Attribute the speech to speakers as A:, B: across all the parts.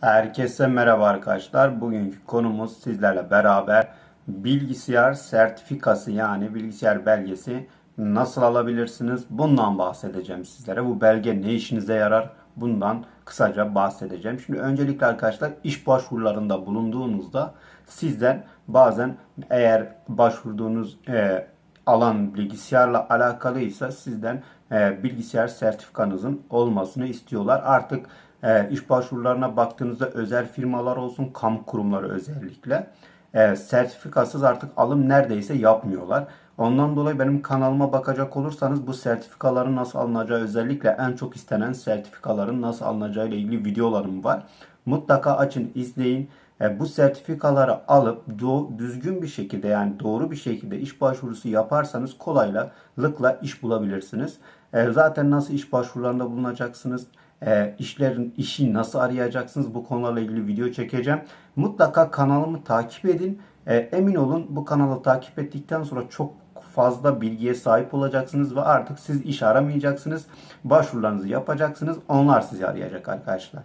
A: Herkese merhaba arkadaşlar. Bugünkü konumuz sizlerle beraber bilgisayar sertifikası yani bilgisayar belgesi nasıl alabilirsiniz? Bundan bahsedeceğim sizlere. Bu belge ne işinize yarar? Bundan kısaca bahsedeceğim. Şimdi öncelikle arkadaşlar iş başvurularında bulunduğunuzda sizden bazen eğer başvurduğunuz e, alan bilgisayarla alakalıysa sizden e, bilgisayar sertifikanızın olmasını istiyorlar. Artık e, iş başvurularına baktığınızda özel firmalar olsun, kamu kurumları özellikle e, sertifikasız artık alım neredeyse yapmıyorlar. Ondan dolayı benim kanalıma bakacak olursanız bu sertifikaların nasıl alınacağı özellikle en çok istenen sertifikaların nasıl alınacağı ile ilgili videolarım var. Mutlaka açın izleyin. E, bu sertifikaları alıp do- düzgün bir şekilde yani doğru bir şekilde iş başvurusu yaparsanız kolaylıkla iş bulabilirsiniz. E, zaten nasıl iş başvurularında bulunacaksınız? E, işlerin işi nasıl arayacaksınız? Bu konularla ilgili video çekeceğim. Mutlaka kanalımı takip edin. E, emin olun bu kanalı takip ettikten sonra çok fazla bilgiye sahip olacaksınız ve artık siz iş aramayacaksınız. Başvurularınızı yapacaksınız. Onlar sizi arayacak arkadaşlar.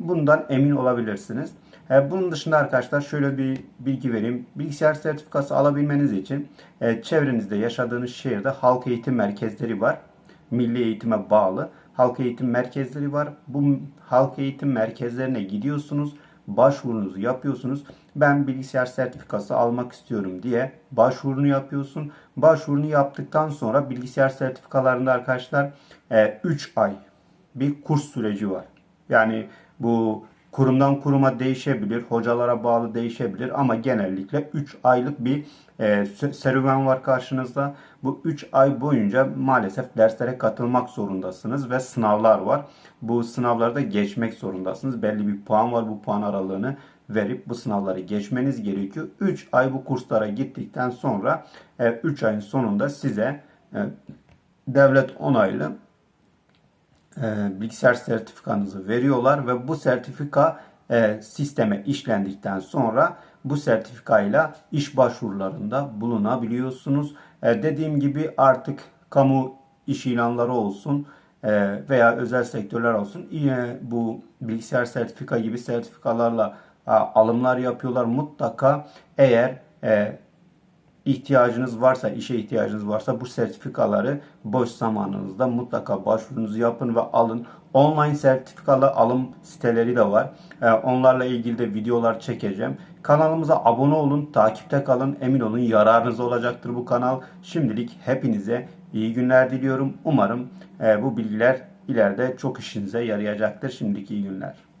A: Bundan emin olabilirsiniz. E, Bunun dışında arkadaşlar şöyle bir bilgi vereyim. Bilgisayar sertifikası alabilmeniz için e, çevrenizde yaşadığınız şehirde halk eğitim merkezleri var. Milli eğitime bağlı halk eğitim merkezleri var. Bu halk eğitim merkezlerine gidiyorsunuz. Başvurunuzu yapıyorsunuz. Ben bilgisayar sertifikası almak istiyorum diye başvurunu yapıyorsun. Başvurunu yaptıktan sonra bilgisayar sertifikalarında arkadaşlar 3 ay bir kurs süreci var. Yani bu kurumdan kuruma değişebilir, hocalara bağlı değişebilir ama genellikle 3 aylık bir e, serüven var karşınızda. Bu 3 ay boyunca maalesef derslere katılmak zorundasınız ve sınavlar var. Bu sınavlarda geçmek zorundasınız. Belli bir puan var. Bu puan aralığını verip bu sınavları geçmeniz gerekiyor. 3 ay bu kurslara gittikten sonra 3 ayın sonunda size e, devlet onaylı e, bilgisayar sertifikanızı veriyorlar ve bu sertifika e, sisteme işlendikten sonra bu sertifikayla iş başvurularında bulunabiliyorsunuz. E, dediğim gibi artık kamu iş ilanları olsun e, veya özel sektörler olsun yine bu bilgisayar sertifika gibi sertifikalarla a, alımlar yapıyorlar. Mutlaka eğer e, ihtiyacınız varsa, işe ihtiyacınız varsa bu sertifikaları boş zamanınızda mutlaka başvurunuzu yapın ve alın. Online sertifikalı alım siteleri de var. Ee, onlarla ilgili de videolar çekeceğim. Kanalımıza abone olun, takipte kalın. Emin olun yararınız olacaktır bu kanal. Şimdilik hepinize iyi günler diliyorum. Umarım e, bu bilgiler ileride çok işinize yarayacaktır. Şimdiki iyi günler.